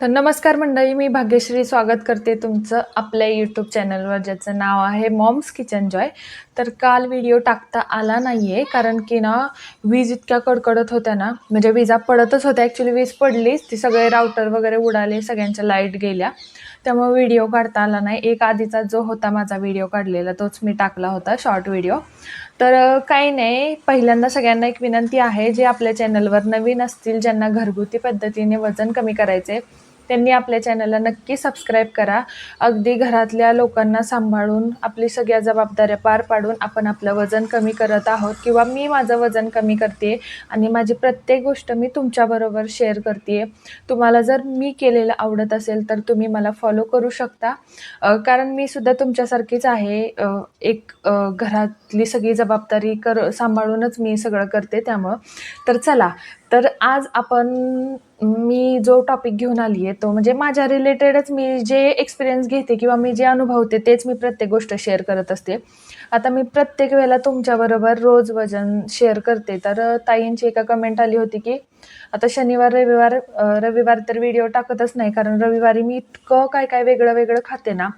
तर नमस्कार मंडळी मी भाग्यश्री स्वागत करते तुमचं आपल्या यूट्यूब चॅनलवर ज्याचं नाव आहे मॉम्स किचन जॉय तर काल व्हिडिओ टाकता आला नाही आहे कारण की ना वीज इतक्या कडकडत होत्या ना म्हणजे विजा पडतच होत्या. ॲक्च्युली वीज पडलीच ती सगळे राऊटर वगैरे उडाले सगळ्यांच्या लाइट गेल्या. त्यामुळे व्हिडिओ काढता आला नाही. एक आधीचा जो होता माझा व्हिडिओ काढलेला तोच मी टाकला होता शॉर्ट व्हिडिओ तर काही नाही पहिल्यांदा सगळ्यांना एक विनंती आहे जे आपल्या चॅनलवर नवीन असतील ज्यांना घरगुती पद्धतीने वजन कमी करायचे त्यांनी आपल्या चॅनलला नक्की सबस्क्राईब करा. अगदी घरातल्या लोकांना सांभाळून आपली सगळ्या जबाबदाऱ्या पार पाडून आपण आपलं वजन कमी करत आहोत किंवा मी माझं वजन कमी करते आणि माझी प्रत्येक गोष्ट मी तुमच्याबरोबर शेअर करते तुम्हाला जर मी केलेलं आवडत असेल तर तुम्ही मला फॉलो करू शकता. कारण मी सुद्धा तुमच्यासारखीच आहे. एक घरातली सगळी जबाबदारी कर सांभाळूनच मी सगळं करते त्यामुळं. तर चला तर आज आपण मी जो टॉपिक घेऊन आली आहे तो म्हणजे माझ्या रिलेटेडच मी जे एक्सपिरियन्स घेते किंवा मी जे अनुभवते तेच मी प्रत्येक गोष्ट शेअर करत असते. आता मी प्रत्येक वेळेला तुमच्याबरोबर रोज वजन शेअर करते. तर ताईंची एका कमेंट आली होती की आता शनिवार रविवार रविवार तर व्हिडिओ टाकतच नाही कारण रविवारी मी इतकं काय काय वेगळं वेगळं खाते ना.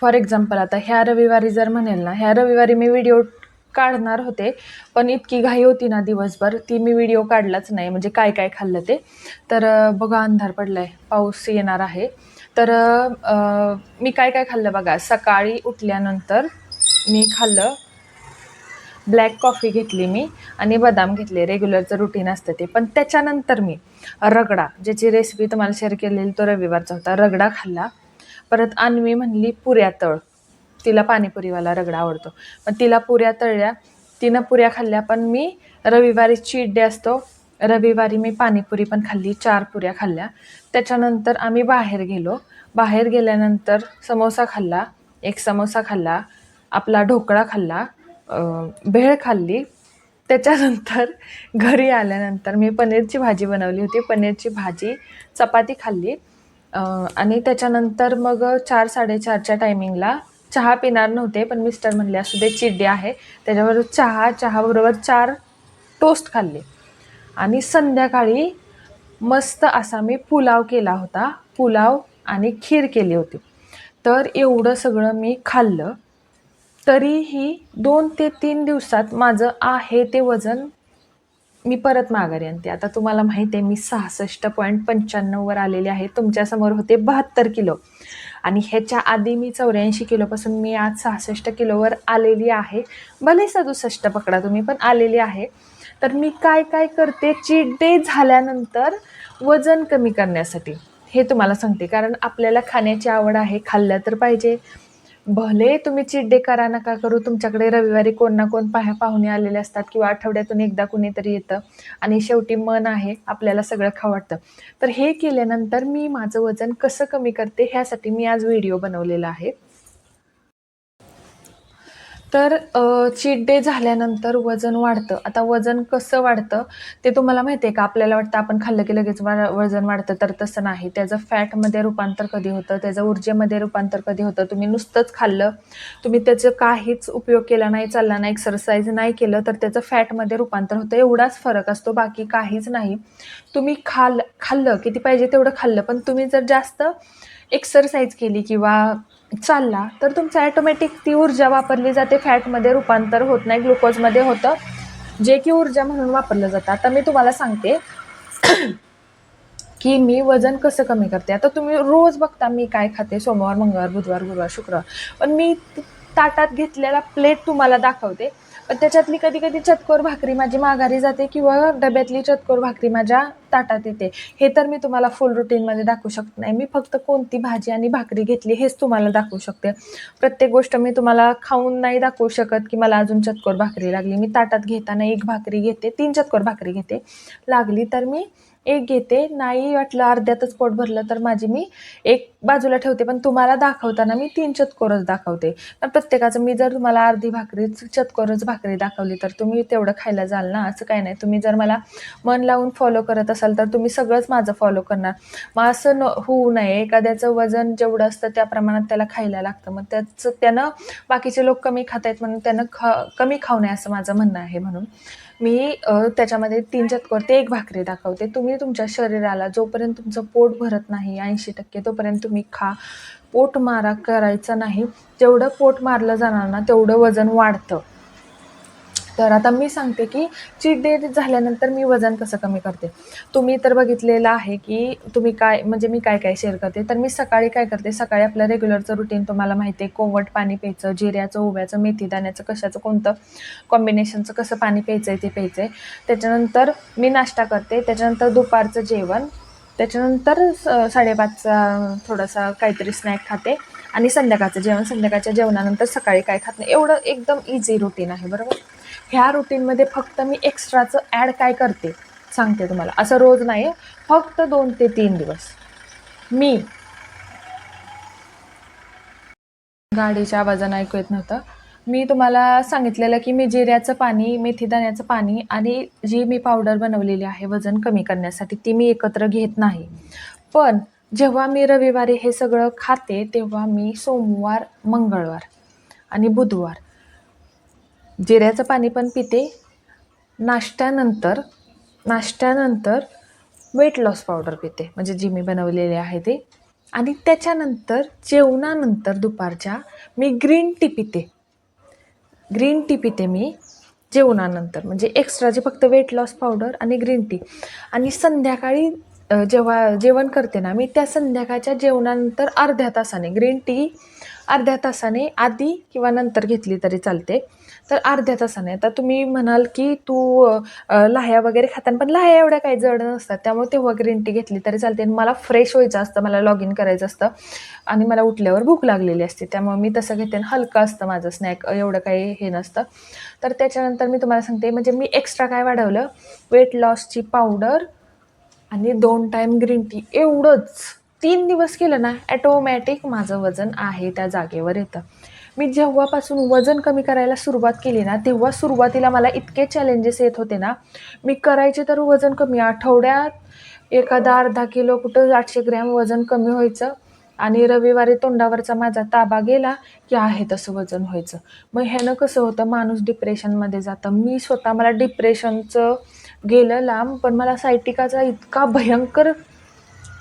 फॉर एक्झाम्पल आता ह्या रविवारी जर म्हणेल ना ह्या रविवारी मी व्हिडिओ काढणार होते. पण इतकी घाई होती ना दिवसभर. ती मी व्हिडिओ काढलाच नाही. म्हणजे काय काय खाल्लं ते? तर बघा अंधार पडलाय. पाऊस येणार आहे. तर मी काय काय खाल्लं बघा? सकाळी उठल्यानंतर मी खाल्लं ब्लॅक कॉफी घेतली मी आणि बदाम घेतले. रेग्युलरचं रुटीन असतं ते. पण त्याच्यानंतर मी रगडा ज्याची रेसिपी तुम्हाला शेअर केलेली तो रविवारचा होता रगडा खाल्ला. परत अन्वी म्हणली पुऱ्या तळ. तिला पाणीपुरीवाला रगडा आवडतो. पण तिला पुऱ्या तळल्या तिनं पुऱ्या खाल्ल्या पण मी रविवारी चीट डे असतो. रविवारी मी पाणीपुरी पण खाल्ली चार पुऱ्या खाल्ल्या. त्याच्यानंतर आम्ही बाहेर गेलो. बाहेर गेल्यानंतर समोसा खाल्ला एक समोसा खाल्ला आपला ढोकळा खाल्ला भेळ खाल्ली. त्याच्यानंतर घरी आल्यानंतर मी पनीरची भाजी बनवली होती. पनीरची भाजी चपाती खाल्ली. आणि त्याच्यानंतर मग चार साडेचारच्या टायमिंगला चहा पिणार नव्हते पण मिस्टर म्हणले असू दे चिड्डे आहे. त्याच्याबरोबर चहा चहाबरोबर चार टोस्ट खाल्ले. आणि संध्याकाळी मस्त असा मी पुलाव केला होता पुलाव आणि खीर केली होती. तर एवढं सगळं मी खाल्लं. तरीही दोन ते तीन दिवसात माझं आहे ते वजन मी परत माघारी आणते. आता तुम्हाला माहिती आहे मी सहासष्ट पॉईंट पंच्याण्णववर आलेले आहे. तुमच्यासमोर होते बहात्तर किलो. आणि ह्याच्या आधी मी चौऱ्याऐंशी किलोपासून मी आज सहासष्ट किलोवर आलेली आहे. भले सदुसष्ट पकडा तुम्ही पण आलेली आहे. तर मी काय काय करते? चीट डे झाल्यानंतर वजन कमी करण्यासाठी. हे तुम्हाला सांगते कारण आपल्याला खाण्याची आवड आहे खाल्लं तर पाहिजे. भले तुम्ही चीट डे करा नका करू तुमच्याकडे रविवारी कोण ना कोण पाह पाहुणे आलेले असतात किंवा आठवड्यातून एकदा कुणीतरी येतं आणि शेवटी मन आहे आपल्याला सगळं खवाटतं. तर हे केल्यानंतर मी माझं वजन कसं कमी करते ह्यासाठी मी आज व्हिडिओ बनवलेला आहे. तर चीट डे झाल्यानंतर वजन वाढतं. आता वजन कसं वाढतं ते तुम्हाला माहिती आहे का? आपल्याला वाटतं आपण खाल्लं की लगेच वा वजन वाढतं तर तसं नाही. त्याचं फॅटमध्ये रूपांतर कधी होतं? त्याचं ऊर्जेमध्ये रूपांतर कधी होतं? तुम्ही नुसतंच खाल्लं तुम्ही त्याचं काहीच उपयोग केला नाही चालला नाही एक्सरसाइज नाही केलं तर त्याचं फॅटमध्ये रूपांतर होतं. एवढाच फरक असतो बाकी काहीच नाही. तुम्ही खाल खाल्लं किती पाहिजे तेवढं खाल्लं पण तुम्ही जर जास्त एक्सरसाइज केली किंवा चालला तर तुमचं ॲटोमॅटिक ती ऊर्जा वापरली जाते फॅटमध्ये रूपांतर होत नाही ग्लुकोजमध्ये होतं. जे की ऊर्जा म्हणून वापरलं जातं. आता मी तुम्हाला सांगते की मी वजन कसं कमी करते. आता तुम्ही रोज बघता मी काय खाते सोमवार मंगळवार बुधवार गुरुवार शुक्रवार. पण मी ताटात घेतलेला प्लेट तुम्हाला दाखवते. पण त्याच्यातली कधी कधी चतकोर भाकरी माझी माघारी जाते किंवा डब्यातली चतकोर भाकरी माझ्या ताटात येते. हे तर मी तुम्हाला फुल रुटीनमध्ये दाखवू शकत नाही. मी फक्त कोणती भाजी आणि भाकरी घेतली हेच तुम्हाला दाखवू शकते. प्रत्येक गोष्ट मी तुम्हाला खाऊन नाही दाखवू शकत की मला अजून चतकोर भाकरी लागली. मी ताटात घेताना एक भाकरी घेते तीन चतकोर भाकरी घेते. लागली तर मी एक घेते. नाही वाटलं अर्ध्यातच पोट भरलं तर माझी मी एक बाजूला ठेवते पण तुम्हाला दाखवताना मी तीन चतकोरच दाखवते. पण प्रत्येकाचं मी जर तुम्हाला अर्धी भाकरी चतकोरच भाकरी दाखवली तर तुम्ही तेवढं खायला जाल ना असं काही नाही. तुम्ही जर मला मन लावून फॉलो करत असाल तर तुम्ही सगळंच माझं फॉलो करणार. मग असं न होऊ नये. एखाद्याचं वजन जेवढं असतं त्या प्रमाणात त्याला खायला लागतं. मग त्याचं त्यानं बाकीचे लोक कमी खात आहेत म्हणून त्यानं खा कमी खाऊ नये असं माझं म्हणणं आहे म्हणून. मी त्याच्यामध्ये तीन चतकोर ते एक भाकरी दाखवते. तुम्ही तुमच्या शरीराला जोपर्यंत तुमचं पोट भरत नाही ऐंशी टक्के तोपर्यंत तुम्ही खा. पोट मारा करायचं नाही. जेवढं पोट मारलं जाणार ना तेवढं वजन वाढतं. तर आता मी सांगते की चीट डे झाल्यानंतर मी वजन कसं कमी करते. तुम्ही तर बघितलेलं आहे की तुम्ही काय म्हणजे मी काय काय शेअर करते. तर मी सकाळी काय करते सकाळी आपलं रेग्युलरचं रुटीन तुम्हाला माहिती आहे कोवट पाणी प्यायचं जिऱ्याचं ओव्याचं मेथी दाण्याचं कशाचं कोणतं कॉम्बिनेशनचं कसं पाणी प्यायचं आहे ते प्यायचं आहे त्याच्यानंतर मी नाश्ता करते त्याच्यानंतर दुपारचं जेवण त्याच्यानंतर स- साडेपाचचा थोडासा काहीतरी स्नॅक खाते आणि संध्याकाळचं जेवण संध्याकाळच्या जेवणानंतर सकाळी काय खात नाही. एवढं एकदम इझी रुटीन आहे बरोबर? ह्या रुटीनमध्ये फक्त मी एक्स्ट्राचं ॲड काय करते? सांगते तुम्हाला. असं रोज नाही फक्त दोन ते तीन दिवस. मी गाडीच्या आवाजानं ऐकू येत नव्हतं. मी तुम्हाला सांगितलेलं की मी जिऱ्याचं पाणी मेथीदाण्याचं पाणी आणि जी मी पावडर बनवलेली आहे वजन कमी करण्यासाठी ती मी एकत्र घेत नाही. पण जेव्हा मी रविवारी हे सगळं खाते तेव्हा मी सोमवार मंगळवार आणि बुधवार जिऱ्याचं पाणी पण पिते. नाश्त्यानंतर नाश्त्यानंतर वेट लॉस पावडर पिते. म्हणजे जी मी बनवलेली आहे ते. आणि त्याच्यानंतर जेवणानंतर दुपारच्या मी ग्रीन टी पिते. ग्रीन टी पिते मी जेवणानंतर. म्हणजे एक्स्ट्राची फक्त वेट लॉस पावडर आणि ग्रीन टी आणि संध्याकाळी जेव्हा जेवण करते ना मी त्या संध्याकाळच्या जेवणानंतर अर्ध्या तासाने ग्रीन टी अर्ध्या तासाने आधी किंवा नंतर घेतली तरी चालते. तर अर्ध्या तासाने आता तुम्ही म्हणाल की तू लाह्या वगैरे खाताना पण लाह्या एवढ्या काही जड नसतात. त्यामुळे तेव्हा ग्रीन टी घेतली तरी चालते आणि मला फ्रेश व्हायचं असतं मला लॉग इन करायचं असतं आणि मला उठल्यावर भूक लागलेली असते. त्यामुळे मी तसं घेते आणि हलकं असतं माझं स्नॅक एवढं काही हे नसतं. तर त्याच्यानंतर मी तुम्हाला सांगते म्हणजे मी एक्स्ट्रा काय वाढवलं? वेट लॉसची पावडर आणि दोन टाईम ग्रीन टी एवढंच. तीन दिवस केलं ना ॲटोमॅटिक माझं वजन आहे त्या जागेवर येतं. मी जेव्हापासून वजन कमी करायला सुरुवात केली ना तेव्हा सुरुवातीला मला इतके चॅलेंजेस येत होते ना. मी करायचे तर वजन कमी आठवड्यात एखादा अर्धा किलो कुठं आठशे ग्रॅम वजन कमी व्हायचं. आणि रविवारी तोंडावरचा माझा ताबा गेला की आहे तसं वजन व्हायचं. मग ह्यानं कसं होतं माणूस डिप्रेशनमध्ये जातं. मी स्वतः मला डिप्रेशनचं गेलं लांब पण मला सायटिकाचा इतका भयंकर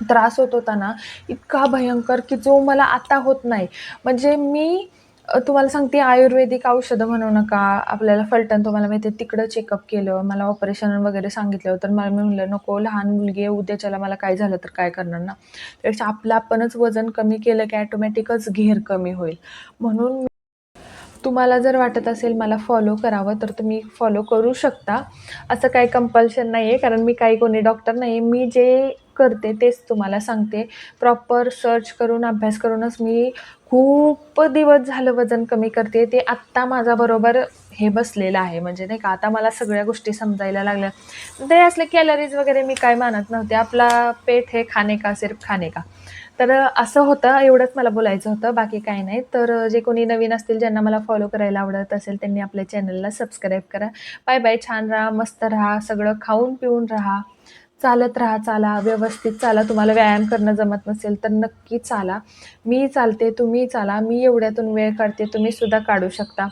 त्रास होत होता ना इतका भयंकर की जो मला आता होत नाही. म्हणजे मी तुम्हाला सांगते आयुर्वेदिक औषधं म्हणू नका आपल्याला फलटण तुम्हाला माहिती आहे तिकडं चेकअप केलं मला ऑपरेशन वगैरे सांगितलं तर मला मी म्हणलं नको लहान मुलगी आहे उद्याच्याला मला काय झालं तर काय करणार ना? त्यापेक्षा आपलं आपणच वजन कमी केलं की ॲटोमॅटिकच घेर कमी होईल. म्हणून तुम्हाला जर वाटत असेल मला फॉलो करावं तर तुम्ही फॉलो करू शकता. असं काही कंपल्शन नाही आहे कारण मी काही कोणी डॉक्टर नाही आहे मी जे करते तेच तुम्हाला सांगते. प्रॉपर सर्च करून अभ्यास करूनच मी खूप दिवस झालं वजन कमी करते. ते आत्ता माझ्याबरोबर हे बसलेलं आहे. म्हणजे नाही का आता मला सगळ्या गोष्टी समजायला लागल्या. ते असले कॅलरीज वगैरे मी काय मानत नव्हते. आपला पेट हे खाणे का सिर्फ खाणे का? तर असं होतं एवढंच मला बोलायचं होतं बाकी काही नाही. तर जे कोणी नवीन असतील ज्यांना मला फॉलो करायला आवडत असेल त्यांनी आपल्या चॅनलला सबस्क्राईब करा. बाय बाय छान राहा मस्त राहा सगळं खाऊन पिऊन राहा. चालत राहा चाला व्यवस्थित चाला. तुम्हाला व्यायाम करणं जमत नसेल तर नक्की चाला. मी चालते तुम्ही चाला. मी एवढ्यातून वेळ काढते तुम्ही सुद्धा काढू शकता.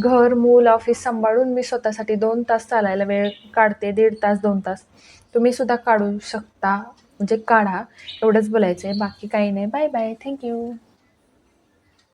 घर मूल ऑफिस सांभाळून मी स्वतःसाठी दोन तास चालायला वेळ काढते दीड तास दोन तास. तुम्ही सुद्धा काढू शकता. म्हणजे काढा एवढंच बोलायचं आहे बाकी काही नाही. Bye bye thank you